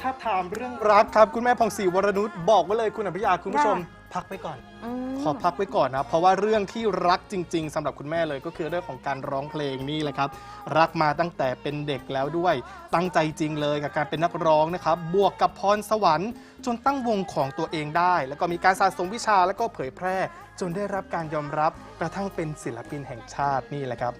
ถ้าถามเรื่องรักครับ คุณแม่พองศรีวรนุชบอกไว้เลยคุณอภิยาคุณผู้ชม พักไปก่อนอืมขอพักไว้ก่อนนะเพราะว่าเรื่องที่รักจริง ๆสำหรับคุณแม่เลยก็คือเรื่องของการร้องเพลงนี่แหละครับ รักมาตั้งแต่เป็นเด็กแล้วด้วย ตั้งใจจริงเลยกับการเป็นนักร้องนะครับ บวกกับพรสวรรค์ จนตั้งวงของตัวเองได้ แล้วก็มีการสะสมวิชาแล้วก็เผยแพร่ จนได้รับการยอมรับกระทั่งเป็นศิลปินแห่งชาตินี่แหละครับ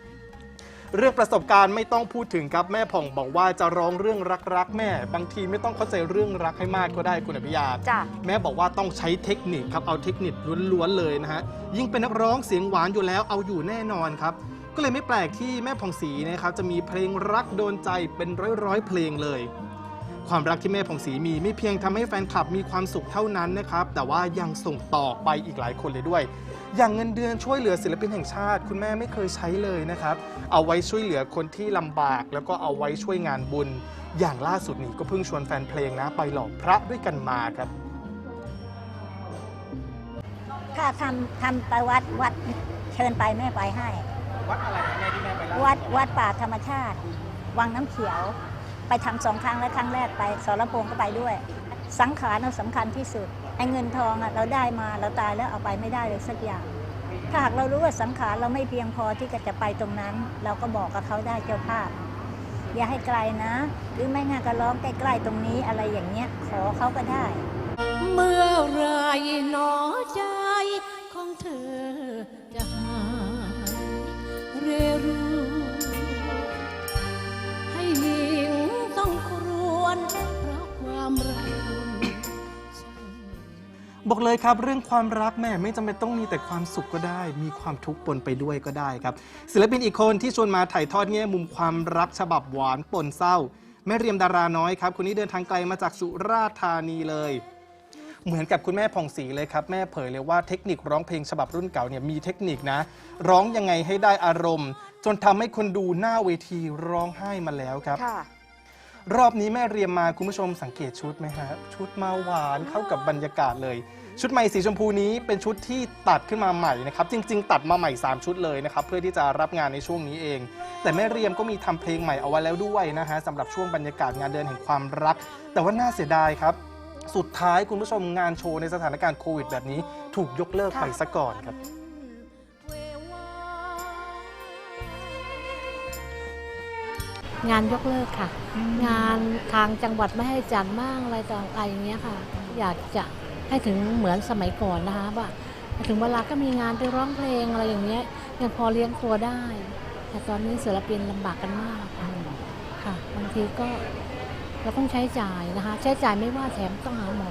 เรื่องประสบการณ์ไม่ต้องพูดถึงครับแม่ผ่องบอกว่าจะร้องเรื่องรักๆ แม่ บางทีไม่ต้องเข้าใจเรื่องรักให้มากก็ได้คุณอภิยาจ้ะ แม่บอกว่าต้องใช้เทคนิคครับเอาเทคนิคล้วนๆเลยนะฮะยิ่งเป็นนักร้องเสียงหวานอยู่แล้วเอาอยู่แน่นอนครับ ก็เลยไม่แปลกที่แม่ผ่องศรีนะครับจะมีเพลงรักโดนใจเป็นร้อยๆเพลงเลย ความรักที่แม่ผ่องศรีมีไม่เพียงทำให้แฟนคลับมีความสุขเท่านั้นนะครับ แต่ว่ายังส่งต่อไปอีกหลายคนเลยด้วย อย่างเงินเดือนช่วยเหลือศิลปินแห่งชาติ คุณแม่ไม่เคยใช้เลยนะครับ เอาไว้ช่วยเหลือคนที่ลำบาก แล้วก็เอาไว้ช่วยงานบุญ อย่างล่าสุดนี้ก็เพิ่งชวนแฟนเพลงนะ ไปหล่อพระด้วยกันมาครับถ้าทำทำไปวัดวัดเชิญไปแม่ไปให้ วัดอะไรแม่ที่แม่ไปวัดวัดป่าธรรมชาติ วังน้ำเขียว ไปทำสองครั้งแล้วครั้งแรกไปสรพงษ์ก็ไปด้วย สังขารเราสำคัญที่สุดไอ้เงินทองอะเราได้มาเราตายแล้วเอาไปไม่ได้เลยสักอย่าง ถ้าหากเรารู้ว่าสังขารเราไม่เพียงพอที่จะไปตรงนั้น เราก็บอกกับเขาได้เจ้าภาพ อย่าให้ไกลนะ หรือไม่งั้นก็ร้องใกล้ๆตรงนี้อะไรอย่างเงี้ยขอเขาก็ได้ เมื่อไรหนอใจของเธอ บอกเลยครับ เรื่องความรักแม่ไม่จำเป็นต้องมีแต่ความสุขก็ได้ มีความทุกข์ปนไปด้วยก็ได้ครับ ศิลปินอีกคนที่ชวนมาถ่ายทอดแง่มุมความรักฉบับหวานปนเศร้า แม่เรียมดาราน้อยครับคนนี้เดินทางไกลมาจากสุราษฎร์ธานีเลย เหมือนกับคุณแม่ผ่องศรีเลยครับ แม่เผยเลยว่าเทคนิคร้องเพลงฉบับรุ่นเก่าเนี่ยมีเทคนิคนะ ร้องยังไงให้ได้อารมณ์ จนทำให้คนดูหน้าเวทีร้องไห้มาแล้วครับ ค่ะ รอบนี้แม่เรียมมาคุณผู้ชมสังเกตชุดไหมฮะ ชุดมาหวานเข้ากับบรรยากาศเลย ชุดใหม่สีชมพูนี้เป็นชุดที่ตัดขึ้นมาใหม่นะครับ จริง ๆ ตัดมาใหม่ 3 ชุดเลยนะครับ เพื่อที่จะรับงานในช่วงนี้เอง แต่แม่เรียมก็มีทำเพลงใหม่เอาไว้แล้วด้วยนะฮะสำหรับช่วงบรรยากาศงานเดือนแห่งความรัก แต่ว่าน่าเสียดายครับ สุดท้ายคุณผู้ชมงานโชว์ในสถานการณ์โควิดแบบนี้ ถูกยกเลิกไปซะก่อนครับ งานยกเลิกค่ะ งานทางจังหวัดไม่ให้จัดบ้างอะไรต่ออะไรอย่างเงี้ยค่ะ อยากจะให้ถึงเหมือนสมัยก่อนนะคะว่าถึงเวลาก็มีงานไปร้องเพลงอะไรอย่างเงี้ยยังพอเลี้ยงตัวได้ แต่ตอนนี้ศิลปินลำบากกันมากค่ะค่ะบางทีก็เราต้องใช้จ่ายนะคะ ใช้จ่ายไม่ว่าแถมต้องหาหมอ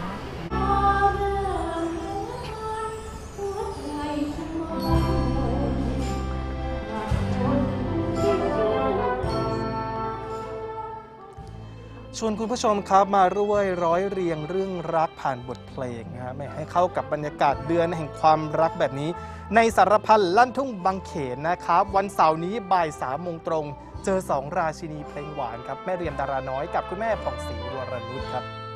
ชวนคุณผู้ชมครับมาร่วยร้อยเรียงเรื่องรักผ่านบทเพลงนะฮะให้เข้ากับบรรยากาศเดือนแห่งความรักแบบนี้ ในสารพันลั่นทุ่งบางเขนนะครับ วันเสาร์นี้บ่ายสามโมงตรง เจอสองราชินีเพลงหวานครับ แม่เรียมดาราน้อยกับคุณแม่ผ่องศรีวรนุชครับ